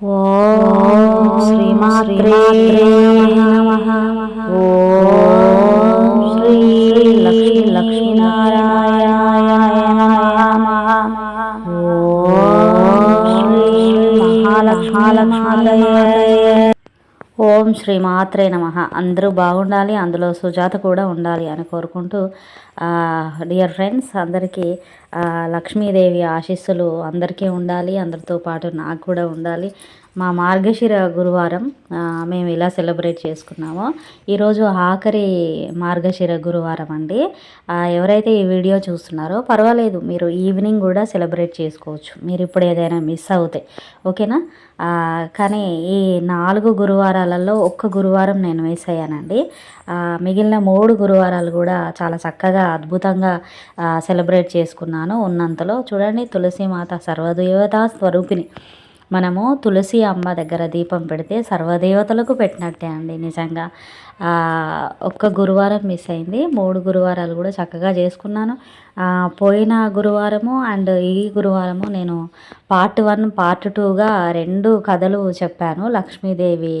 ఓం శ్రీమాత్రే నమః. ఓం శ్రీ లక్ష్మీ లక్ష్మీనారాయణాయ నమః. ఓం శ్రీ మహాలక్ష్మాలక్ష్మాలయ ఓం శ్రీ మాత్రే నమ. అందరూ బాగుండాలి అందులో సుజాత కూడా ఉండాలి అని కోరుకుంటూ డియర్ ఫ్రెండ్స్ అందరికీ లక్ష్మీదేవి ఆశీస్సులు అందరికీ ఉండాలి అందరితో పాటు నాకు కూడా ఉండాలి. మా మార్గశిర గురువారం మేము ఇలా సెలబ్రేట్ చేసుకున్నామో. ఈరోజు ఆఖరి మార్గశిర గురువారం అండి. ఎవరైతే ఈ వీడియో చూస్తున్నారో పర్వాలేదు మీరు ఈవినింగ్ కూడా సెలబ్రేట్ చేసుకోవచ్చు. మీరు ఇప్పుడు ఏదైనా మిస్ అవుతే ఓకేనా? కానీ ఈ నాలుగు గురువారాలలో ఒక్క గురువారం నేను మిస్ అయ్యానండి. మిగిలిన మూడు గురువారాలు కూడా చాలా చక్కగా అద్భుతంగా సెలబ్రేట్ చేసుకున్నాను ఉన్నంతలో. చూడండి తులసిమాత సర్వదేవతా స్వరూపిణి. మనము తులసి అమ్మ దగ్గర దీపం పెడితే సర్వదేవతలకు పెట్టినట్టే అండి నిజంగా. ఒక్క గురువారం మిస్ అయింది. మూడు గురువారాలు కూడా చక్కగా చేసుకున్నాను. పోయిన గురువారము అండ్ ఈ గురువారము నేను పార్ట్ వన్ పార్ట్ టూగా రెండు కథలు చెప్పాను. లక్ష్మీదేవి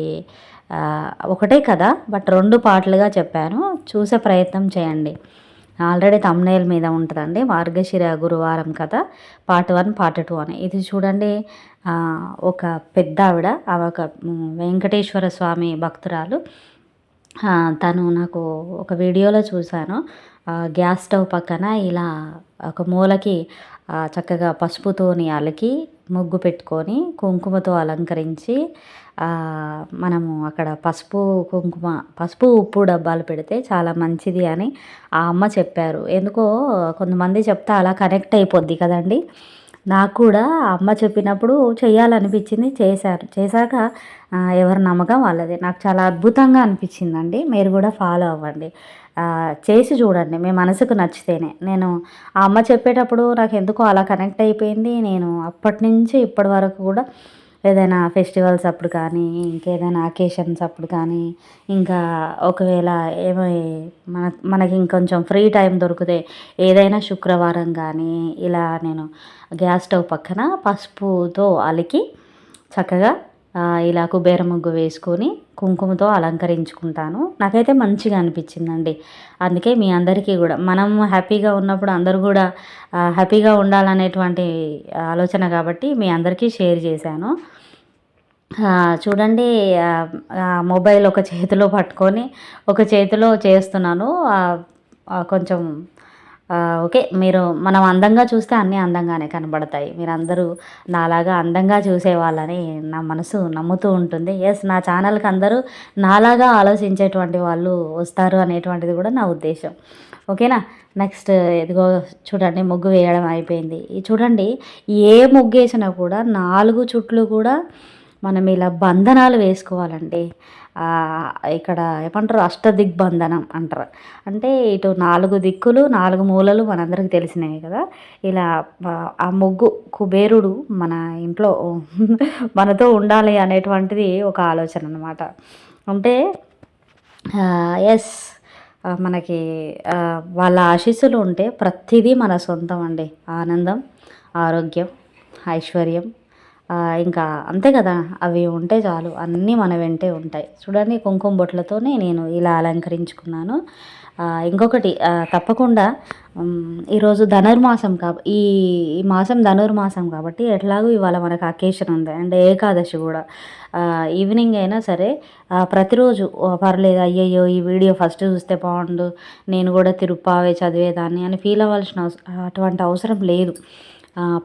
ఒకటే కథ బట్ రెండు పాటలుగా చెప్పాను. చూసే ప్రయత్నం చేయండి. ఆల్రెడీ తమ్నేల్ మీద ఉంటుందండి. మార్గశిర గురువారం కథ పార్ట్ వన్ పార్ట్ టూ అని. ఇది చూడండి ఒక పెద్ద ఆవిడ ఆమె ఒక వెంకటేశ్వర స్వామి భక్తురాలు. తను నాకు ఒక వీడియోలో చూశాను. గ్యాస్ స్టవ్ పక్కన ఇలా ఒక మూలకి చక్కగా పసుపుతోని అలికి ముగ్గు పెట్టుకొని కుంకుమతో అలంకరించి మనము అక్కడ పసుపు కుంకుమ పసుపు ఉప్పు డబ్బాలు పెడితే చాలా మంచిది అని ఆ అమ్మ చెప్పారు. ఎందుకో కొంతమంది చెప్తే అలా కనెక్ట్ అయిపోద్ది కదండి. నాకు కూడా అమ్మ చెప్పినప్పుడు చేయాలనిపించింది చేశారు. చేశాక ఎవరి నమ్మకం వాళ్ళది. నాకు చాలా అద్భుతంగా అనిపించిందండి. మీరు కూడా ఫాలో అవ్వండి. చేసి చూడండి. మీ మనసుకు నచ్చితేనే. నేను ఆ అమ్మ చెప్పేటప్పుడు నాకు ఎందుకో అలా కనెక్ట్ అయిపోయింది. నేను అప్పటి నుంచి ఇప్పటి వరకు కూడా ఏదైనా ఫెస్టివల్స్ అప్పుడు కానీ ఇంకేదైనా అకేషన్స్ అప్పుడు కానీ ఇంకా ఒకవేళ ఏమో మన మనకి ఇంకొంచెం ఫ్రీ టైం దొరికితే ఏదైనా శుక్రవారం కానీ ఇలా నేను గ్యాస్ స్టవ్ పక్కన పసుపుతో అలికి చక్కగా ఇలా కుబేర ముగ్గు వేసుకొని కుంకుమతో అలంకరించుకుంటాను. నాకైతే మంచిగా అనిపించిందండి. అందుకే మీ అందరికీ కూడా మనం హ్యాపీగా ఉన్నప్పుడు అందరూ కూడా హ్యాపీగా ఉండాలనేటువంటి ఆలోచన కాబట్టి మీ అందరికీ షేర్ చేశాను. చూడండి మొబైల్ ఒక చేతిలో పట్టుకొని ఒక చేతిలో చేస్తున్నాను. కొంచెం ఓకే మీరు మనం అందంగా చూస్తే అన్నీ అందంగానే కనబడతాయి. మీరు అందరూ నాలాగా అందంగా చూసే వాళ్ళని నా మనసు నమ్ముతూ ఉంటుంది. ఎస్ నా ఛానల్కి అందరూ నాలాగా ఆలోచించేటువంటి వాళ్ళు వస్తారు అనేటువంటిది కూడా నా ఉద్దేశం. ఓకేనా? నెక్స్ట్ ఇదిగో చూడండి ముగ్గు వేయడం అయిపోయింది. చూడండి ఏ ముగ్గు వేసినా కూడా నాలుగు చుట్లు కూడా మనం ఇలా బంధనాలు వేసుకోవాలండి. ఇక్కడ ఏమంటారు? అష్టదిగ్బంధనం అంటారు. అంటే ఇటు నాలుగు దిక్కులు నాలుగు మూలలు మనందరికీ తెలిసినవి కదా. ఇలా ఆ, ముగ్గు కుబేరుడు మన ఇంట్లో మనతో ఉండాలి అనేటువంటిది ఒక ఆలోచన అనమాట అంటే ఎస్ మనకి వాళ్ళ ఆశీస్సులు ఉంటే ప్రతిదీ మన సొంతం అండి. ఆనందం ఆరోగ్యం ఐశ్వర్యం ఇంకా అంతే కదా అవి ఉంటే చాలు అన్నీ మన వెంటే ఉంటాయి. చూడండి కుంకుమ బొట్లతోనే నేను ఇలా అలంకరించుకున్నాను. ఇంకొకటి తప్పకుండా ఈరోజు ధనుర్మాసం కాబ ఈ ఈ మాసం ధనుర్మాసం కాబట్టి ఎట్లాగో ఇవాళ మనకు అకేషన్ ఉంది అండ్ ఏకాదశి కూడా. ఈవినింగ్ అయినా సరే ప్రతిరోజు పర్లేదు అయ్యయ్యో ఈ వీడియో ఫస్ట్ చూస్తే బాగుండు నేను కూడా తిరుప్పావే చదివేదాన్ని అని ఫీల్ అవ్వాల్సిన అటువంటి అవసరం లేదు.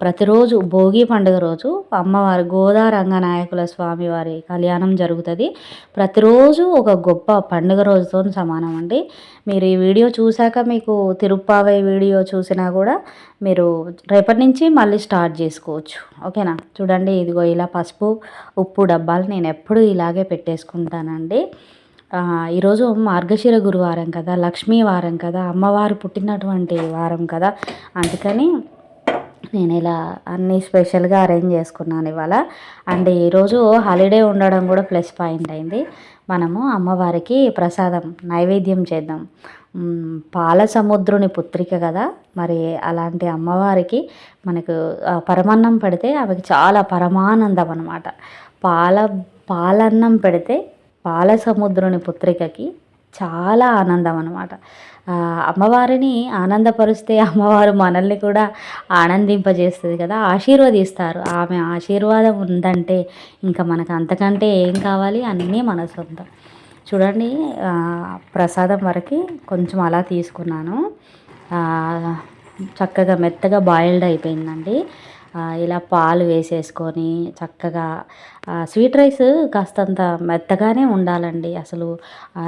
ప్రతిరోజు భోగి పండుగ రోజు అమ్మవారి గోదా రంగనాయకుల స్వామి వారి కళ్యాణం జరుగుతుంది. ప్రతిరోజు ఒక గొప్ప పండుగ రోజుతో సమానం అండి. మీరు ఈ వీడియో చూశాక మీకు తిరుప్పావై వీడియో చూసినా కూడా మీరు రేపటి నుంచి మళ్ళీ స్టార్ట్ చేసుకోవచ్చు. ఓకేనా? చూడండి ఇదిగో ఇలా పసుపు ఉప్పు డబ్బాలు నేను ఎప్పుడు ఇలాగే పెట్టేసుకుంటానండి. ఈరోజు మార్గశిర గురువారం కదా లక్ష్మీ వారం కదా అమ్మవారు పుట్టినటువంటి వారం కదా. అందుకని నేను ఇలా అన్నీ స్పెషల్గా అరేంజ్ చేసుకున్నాను ఇవాళ. అండ్ ఈరోజు హాలిడే ఉండడం కూడా ప్లస్ పాయింట్ అయింది. మనము అమ్మవారికి ప్రసాదం నైవేద్యం చేద్దాం. పాల సముద్రుని పుత్రిక కదా. మరి అలాంటి అమ్మవారికి మనకు పరమాన్నం పెడితే ఆమెకి చాలా పరమానందం అనమాట పాల పాలన్నం పెడితే పాల సముద్రుని పుత్రికకి చాలా ఆనందం అనమాట అమ్మవారిని ఆనందపరిస్తే అమ్మవారు మనల్ని కూడా ఆనందింపజేస్తుంది కదా ఆశీర్వదిస్తారు. ఆమె ఆశీర్వాదం ఉందంటే ఇంకా మనకు అంతకంటే ఏం కావాలి అన్నీ మన సొంతం. చూడండి ప్రసాదం వరకు కొంచెం అలా తీసుకున్నాను. చక్కగా మెత్తగా బాయిల్డ్ అయిపోయిందండి. ఇలా పాలు వేసేసుకొని చక్కగా స్వీట్ రైస్ కాస్తంత మెత్తగానే ఉండాలండి. అసలు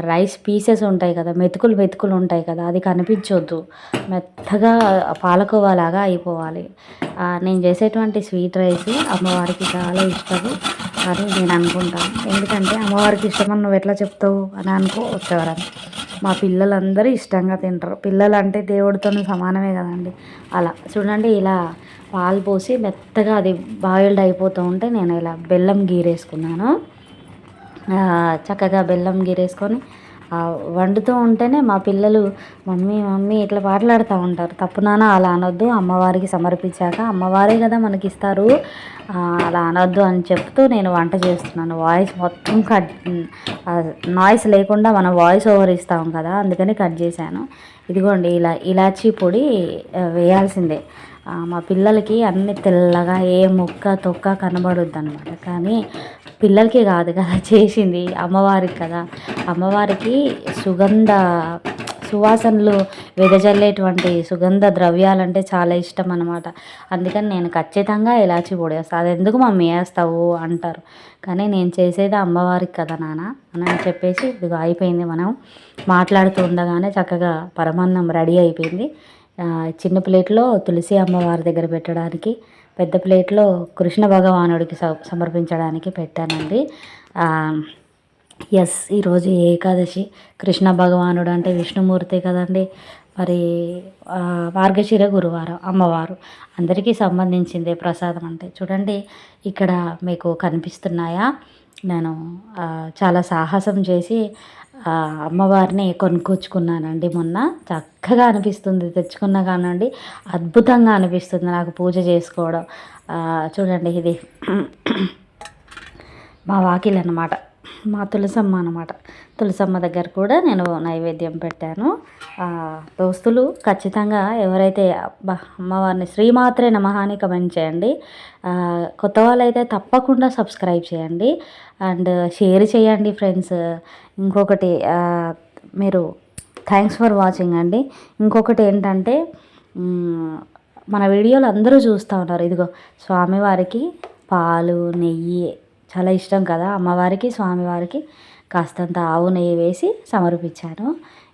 రైస్ పీసెస్ ఉంటాయి కదా మెతుకులు మెతుకులు ఉంటాయి కదా అది కనిపించొద్దు. మెత్తగా పాలకోవాలాగా అయిపోవాలి. నేను చేసేటువంటి స్వీట్ రైస్ అమ్మవారికి చాలా ఇష్టము అని నేను అనుకుంటాను. ఎందుకంటే అమ్మవారికి ఇష్టమని నువ్వు ఎట్లా చెప్తావు అని అనుకో వచ్చేవారని. మా పిల్లలందరూ ఇష్టంగా తింటారు. పిల్లలు అంటే దేవుడితో సమానమే కదండి. అలా చూడండి ఇలా పాలు పోసి మెత్తగా అది బాయిల్డ్ అయిపోతూ ఉంటే నేను ఇలా బెల్లం గీరేసుకున్నాను. చక్కగా బెల్లం గీరేసుకొని వండుతూ ఉంటేనే మా పిల్లలు మమ్మీ మమ్మీ ఇట్లా పాటలాడుతూ ఉంటారు. తప్పు నాన్న అలా అనొద్దు. అమ్మవారికి సమర్పించాక అమ్మవారే కదా మనకి ఇస్తారు అలా అనొద్దు అని చెప్తూ నేను వంట చేస్తున్నాను. వాయిస్ మొత్తం కట్ నాయిస్ లేకుండా మనం వాయిస్ ఓవర్ ఇస్తాం కదా అందుకని కట్ చేశాను. ఇదిగోండి ఇలా ఇలాచీ పొడి వేయాల్సిందే. మా పిల్లలకి అన్ని తెల్లగా ఏ ముక్క తొక్క కనబడొద్దు అనమాట కానీ పిల్లలకి కాదు కదా చేసింది అమ్మవారికి కదా. అమ్మవారికి సుగంధ సువాసనలు వెదజల్లేటువంటి సుగంధ ద్రవ్యాలంటే చాలా ఇష్టం అనమాట అందుకని నేను ఖచ్చితంగా ఇలాచి పొడి వేస్తాను అది ఎందుకు మమ్మీ వేస్తావు అంటారు. కానీ నేను చేసేది అమ్మవారికి కదా నాన్న అని చెప్పేసి ఇదిగో అయిపోయింది మనం మాట్లాడుతూ ఉండగానే చక్కగా పరమాన్నం రెడీ అయిపోయింది. చిన్న ప్లేట్లో తులసి అమ్మవారి దగ్గర పెట్టడానికి పెద్ద ప్లేట్లో కృష్ణ భగవానుడికి స- సమర్పించడానికి పెట్టానండి. ఎస్ ఈరోజు ఏకాదశి. కృష్ణ భగవానుడు అంటే విష్ణుమూర్తి కదండి. మరి మార్గశిర గురువారం అమ్మవారు. అందరికీ సంబంధించిందే ప్రసాదం అంటే. చూడండి ఇక్కడ మీకు కనిపిస్తున్నాయా? నేను చాలా సాహసం చేసి అమ్మవారిని కొనుక్కొచ్చుకున్నానండి మొన్న. చక్కగా అనిపిస్తుంది. తెచ్చుకున్న కానండి అద్భుతంగా అనిపిస్తుంది నాకు పూజ చేసుకోవడం. చూడండి ఇది. మా వాకిల్ అనమాట మా తులసమ్మ అనమాట తులసమ్మ దగ్గర కూడా నేను నైవేద్యం పెట్టాను. దోస్తులు ఖచ్చితంగా ఎవరైతే అమ్మవారిని శ్రీమాత్రే నమహాని కమెంట్ చేయండి. కొత్త వాళ్ళైతే తప్పకుండా సబ్స్క్రైబ్ చేయండి. అండ్ షేర్ చేయండి ఫ్రెండ్స్. ఇంకొకటి మీరు థ్యాంక్స్ ఫర్ వాచింగ్ అండి. ఇంకొకటి ఏంటంటే మన వీడియోలు అందరూ చూస్తూ ఉన్నారు. ఇదిగో స్వామివారికి పాలు నెయ్యి చాలా ఇష్టం కదా అమ్మవారికి స్వామివారికి కాస్తంత ఆవు నెయ్యి వేసి సమర్పించాను.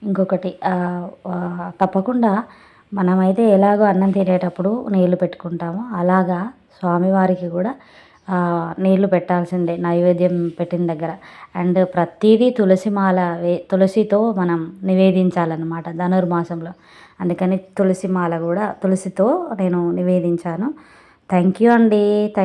ఇంకొకటి తప్పకుండా మనమైతే ఎలాగో అన్నం తినేటప్పుడు నీళ్ళు పెట్టుకుంటామో. అలాగా స్వామివారికి కూడా నీళ్ళు పెట్టాల్సిందే నైవేద్యం పెట్టిన దగ్గర. అండ్ ప్రతిదీ తులసి మాల వే తులసితో మనం నివేదించాలన్నమాట ధనుర్మాసంలో. అందుకని తులసి మాల కూడా తులసితో నేను నివేదించాను. థ్యాంక్ యూ అండి. థ్యాంక్